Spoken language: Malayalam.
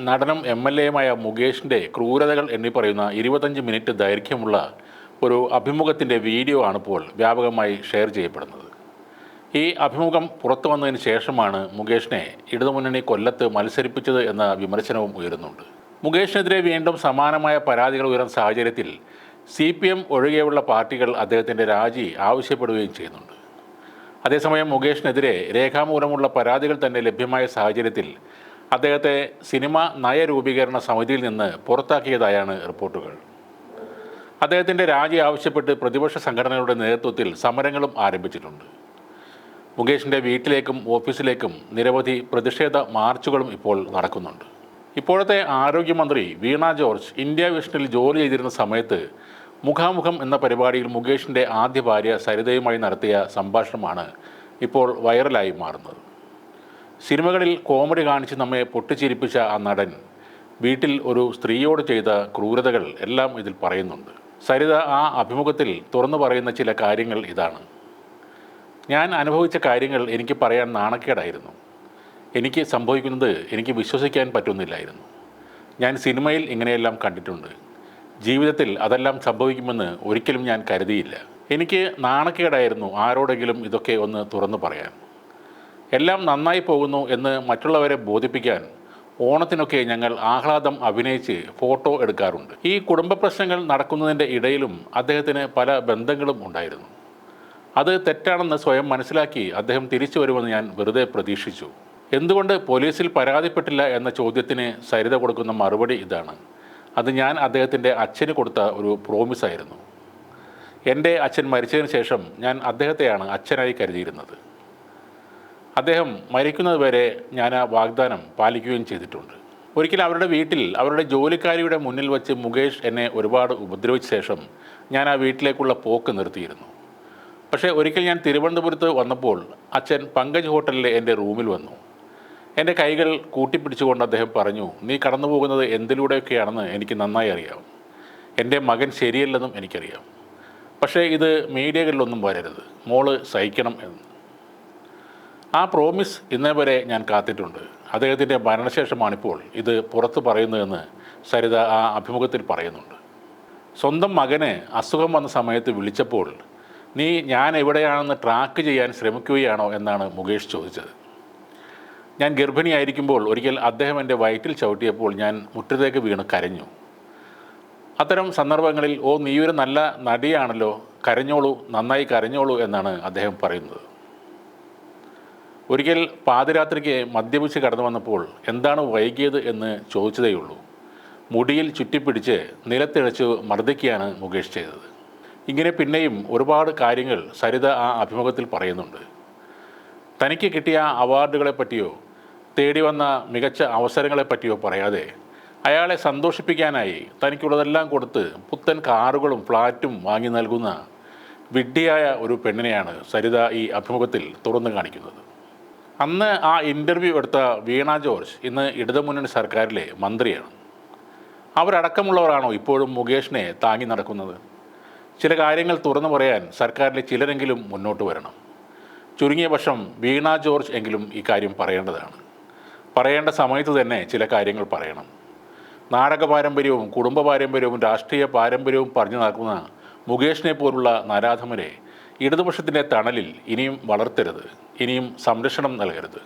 നടനും എം എൽ എയുമായ മുകേഷിന്റെ ക്രൂരതകൾ എന്നി പറയുന്ന ഇരുപത്തഞ്ച് മിനിറ്റ് ദൈർഘ്യമുള്ള ഒരു അഭിമുഖത്തിന്റെ വീഡിയോ ആണ് ഇപ്പോൾ വ്യാപകമായി ഷെയർ ചെയ്യപ്പെടുന്നത്. ഈ അഭിമുഖം പുറത്തു വന്നതിന് ശേഷമാണ് മുകേഷിനെ ഇടതുമുന്നണി കൊല്ലത്ത് മത്സരിപ്പിച്ചത് എന്ന വിമർശനവും ഉയരുന്നുണ്ട്. മുകേഷിനെതിരെ വീണ്ടും സമാനമായ പരാതികൾ ഉയർന്ന സാഹചര്യത്തിൽ സി പി എം ഒഴികെയുള്ള പാർട്ടികൾ അദ്ദേഹത്തിന്റെ രാജി ആവശ്യപ്പെടുകയും ചെയ്യുന്നുണ്ട്. അതേസമയം മുകേഷിനെതിരെ രേഖാമൂലമുള്ള പരാതികൾ തന്നെ ലഭ്യമായ സാഹചര്യത്തിൽ അദ്ദേഹത്തെ സിനിമ നയരൂപീകരണ സമിതിയിൽ നിന്ന് പുറത്താക്കിയതായാണ് റിപ്പോർട്ടുകൾ. അദ്ദേഹത്തിന്റെ രാജി ആവശ്യപ്പെട്ട് പ്രതിപക്ഷ സംഘടനകളുടെ നേതൃത്വത്തിൽ സമരങ്ങളും ആരംഭിച്ചിട്ടുണ്ട്. മുകേഷിന്റെ വീട്ടിലേക്കും ഓഫീസിലേക്കും നിരവധി പ്രതിഷേധ മാർച്ചുകളും ഇപ്പോൾ നടക്കുന്നുണ്ട്. ഇപ്പോഴത്തെ ആരോഗ്യമന്ത്രി വീണ ജോർജ് ഇന്ത്യ വിഷനിൽ ജോലി ചെയ്തിരുന്ന സമയത്ത് മുഖാമുഖം എന്ന പരിപാടിയിൽ മുകേഷിന്റെ ആദ്യ ഭാര്യ സരിതയുമായി നടത്തിയ സംഭാഷണമാണ് ഇപ്പോൾ വൈറലായി മാറുന്നത്. സിനിമകളിൽ കോമഡി കാണിച്ച് നമ്മെ പൊട്ടിച്ചിരിപ്പിച്ച ആ നടൻ വീട്ടിൽ ഒരു സ്ത്രീയോട് ചെയ്ത ക്രൂരതകൾ എല്ലാം ഇതിൽ പറയുന്നുണ്ട്. സരിത ആ അഭിമുഖത്തിൽ തുറന്നു പറയുന്ന ചില കാര്യങ്ങൾ ഇതാണ്. ഞാൻ അനുഭവിച്ച കാര്യങ്ങൾ എനിക്ക് പറയാൻ നാണക്കേടായിരുന്നു. എനിക്ക് സംഭവിക്കുന്നത് എനിക്ക് വിശ്വസിക്കാൻ പറ്റുന്നില്ലായിരുന്നു. ഞാൻ സിനിമയിൽ ഇങ്ങനെയെല്ലാം കണ്ടിട്ടുണ്ട്. ജീവിതത്തിൽ അതെല്ലാം സംഭവിക്കുമെന്ന് ഒരിക്കലും ഞാൻ കരുതിയില്ല. എനിക്ക് നാണക്കേടായിരുന്നു ആരോടെങ്കിലും ഇതൊക്കെ ഒന്ന് തുറന്നു പറയാൻ. എല്ലാം നന്നായി പോകുന്നു എന്ന് മറ്റുള്ളവരെ ബോധിപ്പിക്കാൻ ഓണത്തിനൊക്കെ ഞങ്ങൾ ആഹ്ലാദം അഭിനയിച്ച് ഫോട്ടോ എടുക്കാറുണ്ട്. ഈ കുടുംബ പ്രശ്നങ്ങൾ നടക്കുന്നതിന്റെ ഇടയിലും അദ്ദേഹത്തിന് പല ബന്ധങ്ങളും ഉണ്ടായിരുന്നു. അത് തെറ്റാണെന്ന് സ്വയം മനസ്സിലാക്കി അദ്ദേഹം തിരിച്ചു വരുമെന്ന് ഞാൻ വെറുതെ പ്രതീക്ഷിച്ചു. എന്തുകൊണ്ട് പോലീസിൽ പരാതിപ്പെട്ടില്ല എന്ന ചോദ്യത്തിന് സരിത കൊടുക്കുന്ന മറുപടി ഇതാണ്. അത് ഞാൻ അദ്ദേഹത്തിന്റെ അച്ഛന് കൊടുത്ത ഒരു പ്രോമിസായിരുന്നു എന്റെ അച്ഛൻ മരിച്ചതിന് ശേഷം ഞാൻ അദ്ദേഹത്തെയാണ് അച്ഛനായി കരുതിയിരുന്നത്. അദ്ദേഹം മരിക്കുന്നത് വരെ ഞാൻ ആ വാഗ്ദാനം പാലിക്കുകയും ചെയ്തിട്ടുണ്ട്. ഒരിക്കൽ അവരുടെ വീട്ടിൽ അവരുടെ ജോലിക്കാരിയുടെ മുന്നിൽ വെച്ച് മുകേഷ് എന്നെ ഒരുപാട് ഉപദ്രവിച്ച ശേഷം ഞാൻ ആ വീട്ടിലേക്കുള്ള പോക്ക് നിർത്തിയിരുന്നു. പക്ഷേ ഒരിക്കൽ ഞാൻ തിരുവനന്തപുരത്ത് വന്നപ്പോൾ അച്ഛൻ പങ്കജ് ഹോട്ടലിലെ എന്റെ റൂമിൽ വന്നു. എന്റെ കൈകൾ കൂട്ടിപ്പിടിച്ചുകൊണ്ട് അദ്ദേഹം പറഞ്ഞു നീ കടന്നു പോകുന്നത് എന്തിലൂടെയൊക്കെയാണെന്ന് എനിക്ക് നന്നായി അറിയാം. എന്റെ മകൻ ശരിയല്ലെന്നും എനിക്കറിയാം. പക്ഷേ ഇത് മീഡിയകളിലൊന്നും വരരുത്. മോൾ സഹിക്കണം എന്ന്. ആ പ്രോമിസ് ഇന്നേ വരെ ഞാൻ കാത്തിട്ടുണ്ട്. അദ്ദേഹത്തിന്റെ മരണശേഷമാണിപ്പോൾ ഇത് പുറത്ത് പറയുന്നതെന്ന് സരിത ആ അഭിമുഖത്തിൽ പറയുന്നുണ്ട്. സ്വന്തം മകന് അസുഖം വന്ന സമയത്ത് വിളിച്ചപ്പോൾ നീ ഞാൻ എവിടെയാണെന്ന് ട്രാക്ക് ചെയ്യാൻ ശ്രമിക്കുകയാണോ? എന്നാണ് മുകേഷ് ചോദിച്ചത്. ഞാൻ ഗർഭിണിയായിരിക്കുമ്പോൾ ഒരിക്കൽ അദ്ദേഹം എന്റെ വയറ്റിൽ ചവിട്ടിയപ്പോൾ ഞാൻ മുറ്റത്തേക്ക് വീണ് കരഞ്ഞു. അത്തരം സന്ദർഭങ്ങളിൽ ഓ നീയൊരു നല്ല നടിയാണല്ലോ കരഞ്ഞോളൂ നന്നായി കരഞ്ഞോളൂ എന്നാണ് അദ്ദേഹം പറയുന്നത്. ഒരിക്കൽ പാതിരാത്രിക്ക് മദ്യപിച്ച് കടന്നു വന്നപ്പോൾ എന്താണ് വൈകിയത് എന്ന് ചോദിച്ചതേയുള്ളൂ. മുടിയിൽ ചുറ്റിപ്പിടിച്ച് നിലത്തിഴച്ച് മർദ്ദിക്കുകയാണ് മുകേഷ് ചെയ്തത്. ഇങ്ങനെ പിന്നെയും ഒരുപാട് കാര്യങ്ങൾ സരിത ആ അഭിമുഖത്തിൽ പറയുന്നുണ്ട്. തനിക്ക് കിട്ടിയ അവാർഡുകളെപ്പറ്റിയോ തേടി വന്ന മികച്ച അവസരങ്ങളെപ്പറ്റിയോ പറയാതെ അയാളെ സന്തോഷിപ്പിക്കാനായി തനിക്കുള്ളതെല്ലാം കൊടുത്ത് പുത്തൻ കാറുകളും ഫ്ലാറ്റും വാങ്ങി നൽകുന്ന വിഡ്ഢിയായ ഒരു പെണ്ണിനെയാണ് സരിത ഈ അഭിമുഖത്തിൽ തുറന്നു കാണിക്കുന്നത്. അന്ന് ആ ഇന്റർവ്യൂ എടുത്ത വീണ ജോർജ് ഇന്ന് ഇടതുമുന്നണി സർക്കാരിലെ മന്ത്രിയാണ്. അവരടക്കമുള്ളവരാണോ ഇപ്പോഴും മുകേഷിനെ താങ്ങി നടക്കുന്നത്? ചില കാര്യങ്ങൾ തുറന്നു പറയാൻ സർക്കാരിലെ ചിലരെങ്കിലും മുന്നോട്ട് വരണം. ചുരുങ്ങിയ പക്ഷം വീണ ജോർജ് എങ്കിലും ഈ കാര്യം പറയേണ്ടതാണ്. പറയേണ്ട സമയത്ത് തന്നെ ചില കാര്യങ്ങൾ പറയണം. നാടക പാരമ്പര്യവും കുടുംബ പാരമ്പര്യവും രാഷ്ട്രീയ പാരമ്പര്യവും പറഞ്ഞു നടക്കുന്ന മുകേഷിനെ പോലുള്ള നരാധമരെ ഇടതുപക്ഷത്തിന്റെ തണലിൽ ഇനിയും വളർത്തരുത്. ഇനിയും സംരക്ഷണം നൽകരുത്.